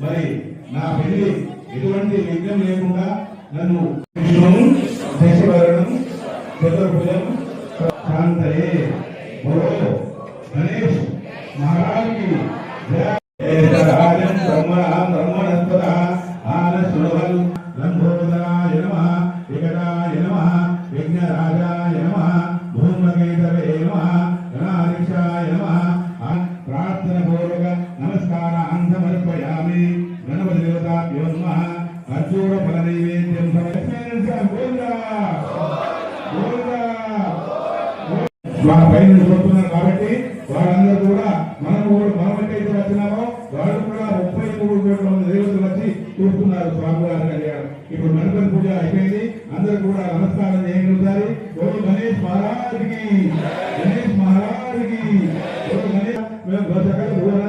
మరి నా పెళ్ళి ఎటువంటి విఘ్నం లేకుండా నన్ను శశివరణం చతుర్భుజం శాంతయే. బోలో గణేష్ మహారాజుకి జయ ఏకరాజం బ్రహ్మణ బ్రహ్మణస్పద ఆనశృణవల్ లంబోదరాయ విఘ్నరాజాయ సమర్పయామి. గణపతి దేవతాభ్యో నమః. అర్జున ఫల నైవేద్యం సమర్పయామి గోవిందా! మా పైన చూస్తున్నారు కాబట్టి వారందరూ కూడా మనం కూడా మనం ఎక్కడైతే వచ్చినామో వాళ్ళు కూడా ముప్పై మూడు కోట్ల మంది దేవతలు వచ్చి చూస్తున్నారు స్వామివారి కళ్యాణం. ఇప్పుడు గణపతి పూజ అయిపోయింది. అందరూ కూడా నమస్కారం చేయగలుగుతారు ఓ గణేష్ మహారాజుకి! గణేష్ మహారాజుకి! ఓ గణేష్ మేము సకల భువన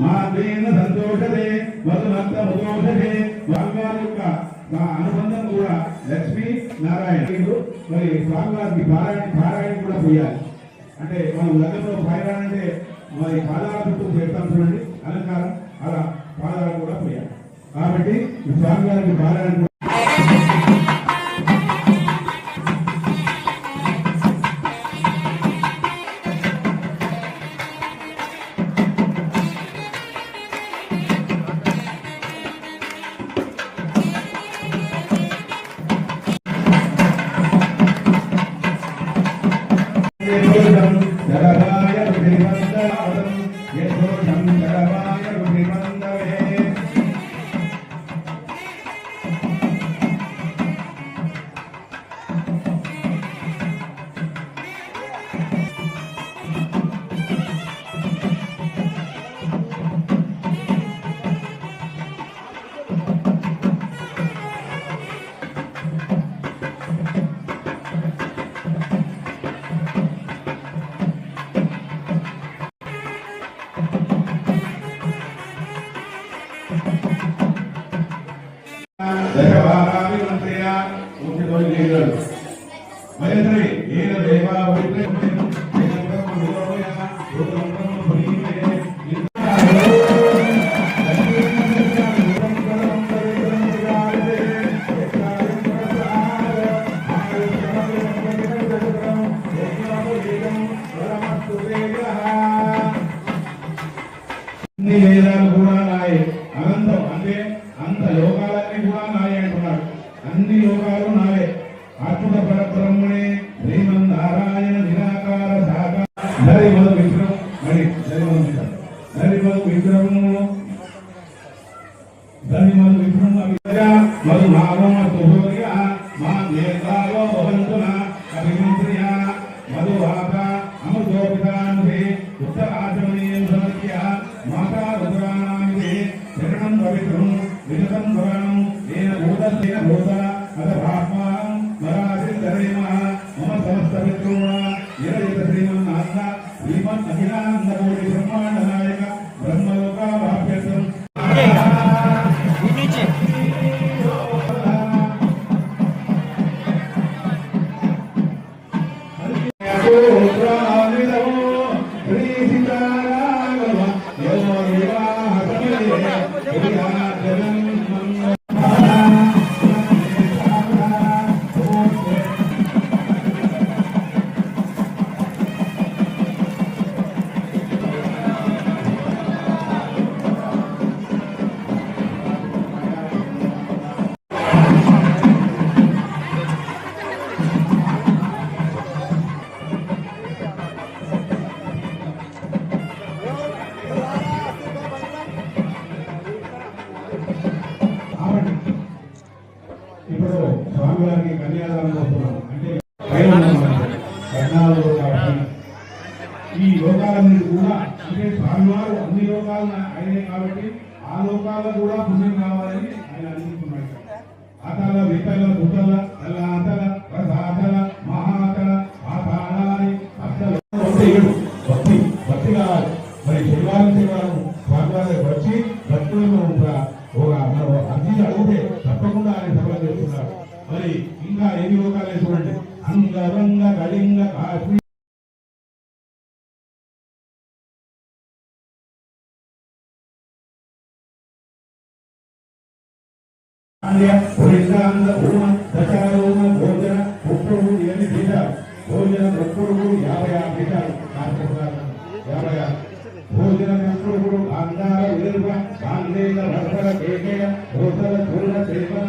మాత్రేన సంతోషతే మధుమంత ముదోషతే స్వామివారి యొక్క ఆ అనుబంధం కూడా లక్ష్మి నారాయణ. మరి స్వామివారికి పారాయణ పారాయణ కూడా పోయాలి అంటే మనం లగ్నంలో పారాయణ అంటే మరి పాదాల చుట్టూ చేస్తాం చూడండి అలంకారం అలా పాదాలు కూడా పోయాలి కాబట్టి స్వామివారికి పారాయణ కూడా యశోదం దశవారామి మంత్రియ ముఖ్యతో నీళ్ళు మయంత్రి ఏన అన్ని వేదాలు కూడా నాయే అనంతం అంటే అంత లోకాలన్నీ కూడా నాయే అంటున్నారు. అన్ని లోకాలు నావే. అద్భుత పరబ్రహ్మణే శ్రీమన్ నారాయణ నిరాకార సాకార. నరి మధు విగ్రహం. మరి నరి మధు విగ్రహం. మధు విగ్రహము. నరి మధు విగ్రహం మధు నామం మా భవంతున అభిమంత్రియ మధు ఉత్తరాచమనీయం సమర్ప్య మాతా శరణం పవిత్రం విజతం శ్రీమన్ అఖిలానంద కోటి బ్రహ్మాండ స్వామివారికి కన్యాదానం చేస్తున్నాం. అంటే పైన ఈ లోకాలన్నీ కూడా అంటే స్వామివారు అన్ని లోకాలను ఆయనే కాబట్టి ఆ లోకాల్లో కూడా పుణ్యం కావాలని ఆయన అనుకుంటున్నాడు అతల వితల బుతల తల అతల రసాతల మహాతల పాతాళాని అతల వస్తే ఏడు. వస్తే భక్తి కావాలి. మరి శనివారం శనివారం స్వామివారి వచ్చి భక్తులను ఒక మనం అర్జీ అడిగితే తప్పకుండా ఆయన సభలు చేస్తున్నారు. మరి ఇంకా ఎన్ని లోకాలే చూడండి. అంగరంగ కళింగ కాశ్మీర్ ఆంధ్య పురిందాంగ భూమ దశారోమ భోజన ముప్పుడు ఇవన్నీ చేశారు భోజన ముప్పుడు యాభై ఆరు చేశారు యాభై ఆరు. భోజన ముప్పుడు అంగార విలువ సాందేల వర్షల కేకేయ భోజన చూడ సేవన